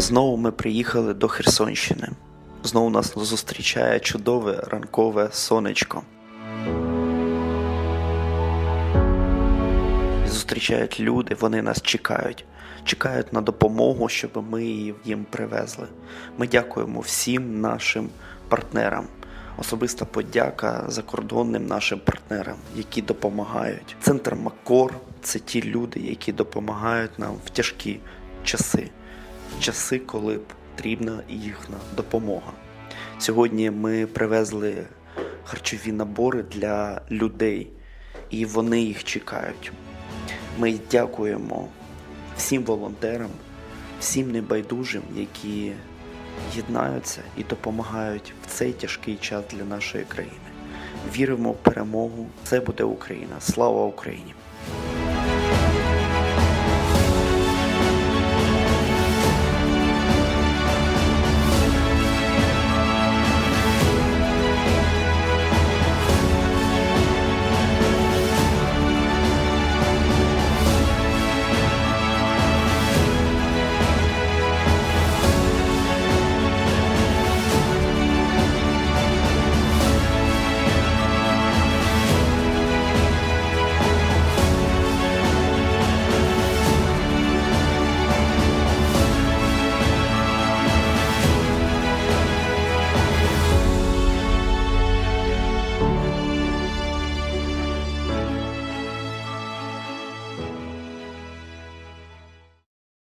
Знову ми приїхали до Херсонщини. Знову нас зустрічає чудове ранкове сонечко. Зустрічають люди, вони нас чекають. Чекають на допомогу, щоб ми її їм привезли. Ми дякуємо всім нашим партнерам. Особиста подяка закордонним нашим партнерам, які допомагають. Центр Макор це ті люди, які допомагають нам в тяжкі часи, часи, коли потрібна їхня допомога. Сьогодні ми привезли харчові набори для людей, і вони їх чекають. Ми дякуємо всім волонтерам, всім небайдужим, які єднаються і допомагають в цей тяжкий час для нашої країни. Віримо в перемогу. Це буде Україна. Слава Україні!